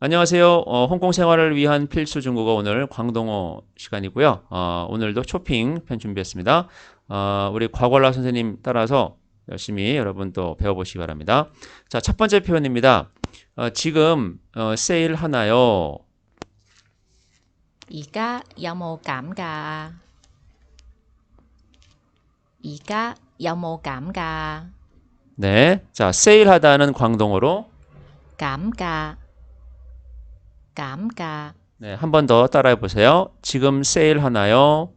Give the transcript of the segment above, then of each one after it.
안녕하세요. 어, 홍콩 생활을 위한 필수 중국어 오늘 광동어 시간이고요. 어, 오늘도 쇼핑 편 준비했습니다. 어, 우리 곽월라 선생님 따라서 열심히 여러분 또 배워보시기 바랍니다. 자, 첫 번째 표현입니다. 어, 지금 어, 세일 하나요? 而家有冇減價啊？而家有冇減價啊？ 네. 자, 세일하다는 광동어로 減價， cảm cả. 네, 한 번 더 따라해 보세요. 지금 세일 하나요?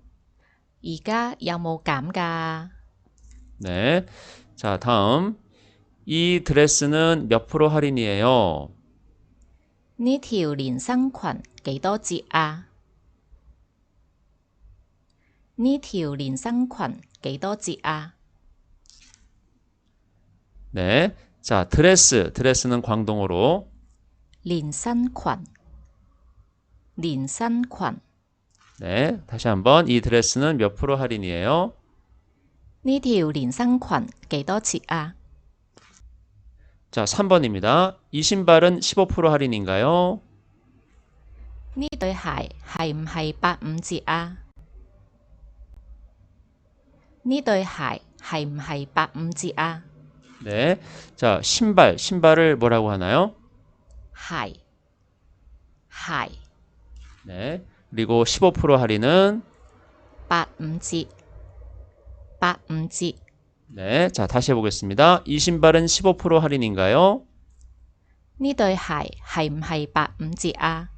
이가 야모 cảm cả. 네. 자, 다음. 이 드레스는 몇 프로 할인이에요? Nhi thiểu liền sang khoản kỹ đô chị à? Nhi thiểu liền sang khoản kỹ đô chị à? 네. 자, 드레스. 드레스는 광동어로. liền sang khoản 連身裙。 네. 다시 한번 이 드레스는 몇 프로 할인이에요? 呢條連身裙幾多折啊？ 자, 3번입니다. 이 신발은 15% 할인인가요? 呢對鞋係唔係八五折啊？呢對鞋係唔係八五折啊？ 네. 자, 신발. 신발을 뭐라고 하나요? 鞋鞋 네. 그리고 15% 할인은 八五折，八五折。 네. 자, 다시 해보겠습니다. 이 신발은 15% 할인인가요? 呢對鞋係唔係八五折啊？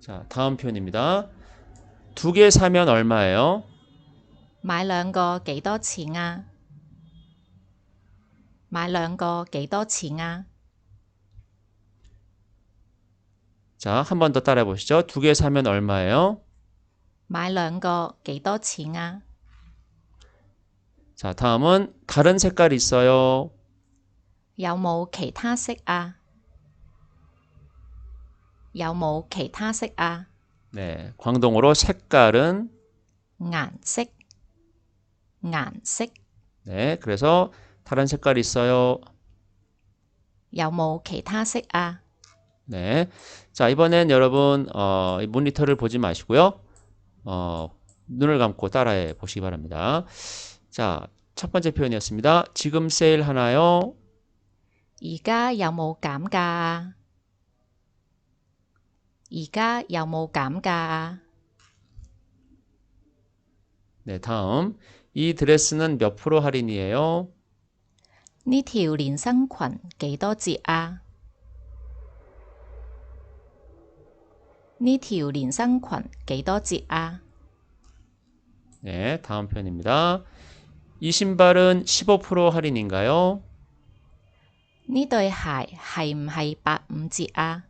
자, 다음 표현입니다. 두 개 사면 얼마예요? 買兩個幾多錢啊？買兩個幾多錢啊？ 자, 한 번 더 따라해 보시죠. 두 개 사면 얼마예요? 買兩個幾多錢啊？ 자, 다음은 다른 색깔 있어요. 有冇其他色啊？有冇其他色啊？ 네. 광동어로 색깔은 顏色，顏色。 네. 그래서 다른 색깔 있어요. 有冇其他色啊？ 네. 자, 이번엔 여러분, 어, 이 모니터를 보지 마시고요. 어, 눈을 감고 따라해 보시기 바랍니다. 자, 첫 번째 표현이었습니다. 지금 세일 하나요? 而家有冇減價啊？而家有冇減價啊？ 네, 다음. 이 드레스는 몇 프로 할인이에요? 呢條連身裙幾多折啊？ 呢條連身裙幾多折啊？ 네, 다음 표현입니다. 이 신발은 15% 할인인가요? 呢對鞋係唔係八五折啊？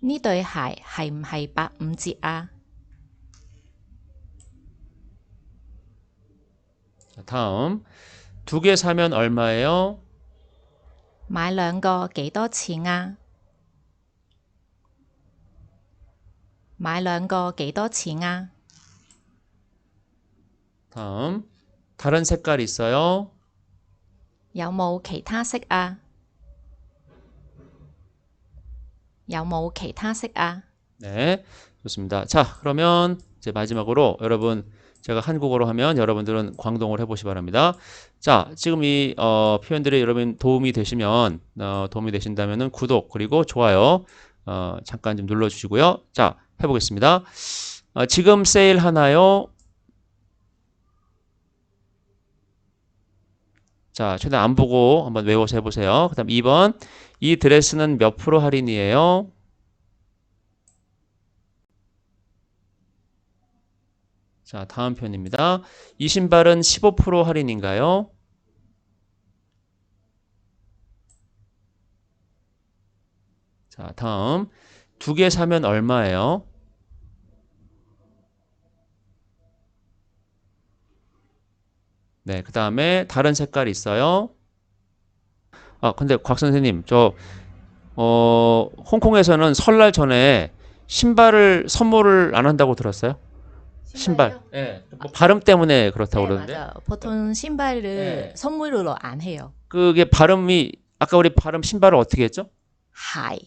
呢對鞋係唔係八五折啊？ 자, 다음. 두 개 사면 얼마예요? 買兩個幾多錢啊？買兩個幾多錢啊？ 다음. 다른 색깔 있어요? 有冇其他色啊？有冇其他色啊？ 네, 좋습니다. 자, 그러면 이제 마지막으로 여러분 제가 한국어로 하면 여러분들은 광동어를 해보시 기 바랍니다. 자, 지금 이 어, 표현들이 여러분 도움이 되시면 어, 도움이 되신다면은 구독 그리고 좋아요 어, 잠깐 좀 눌러주시고요. 자, 해보겠습니다. 어, 지금 세일 하나요? 자, 최대한 안 보고 한번 외워서 해보세요. 그 다음 2번, 이 드레스는 몇 프로 할인이에요? 자, 다음 표현입니다. 이 신발은 15% 할인인가요? 자, 다음. 두 개 사면 얼마예요? 네, 그 다음에 다른 색깔 있어요? 아, 근데 곽 선생님, 저, 어, 홍콩에서는 설날 전에 신발을 선물을 안 한다고 들었어요? 신발. 예. 뭐 발음 때문에 그렇다고 네, 그러는데. 맞아요. 보통 신발을 네. 선물로 안 해요. 그게 발음이 아까 우리 발음 신발을 어떻게 했죠? 하이.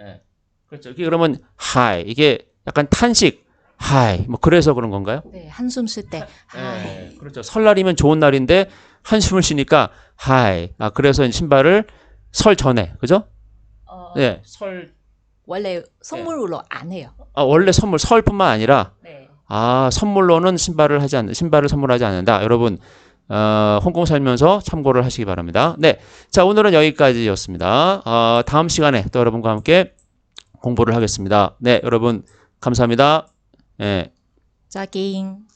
예. 그렇죠. 이게 그러면 하이 이게 약간 탄식 하이 뭐 그래서 그런 건가요? 네, 한숨 쉴 때 하이. 예. 그렇죠. 설날이면 좋은 날인데 한숨을 쉬니까 하이. 아 그래서 신발을 설 전에 그죠? 어, 네. 설 원래 선물로 안 해요. 아, 원래 선물 설뿐만 아니라 네. 아 선물로는 신발을 하지 않는 신발을 선물하지 않는다. 여러분 어, 홍콩 살면서 참고를 하시기 바랍니다. 네, 자 오늘은 여기까지였습니다. 어, 다음 시간에 또 여러분과 함께 공부를 하겠습니다. 네, 여러분 감사합니다. 네. 짜긴.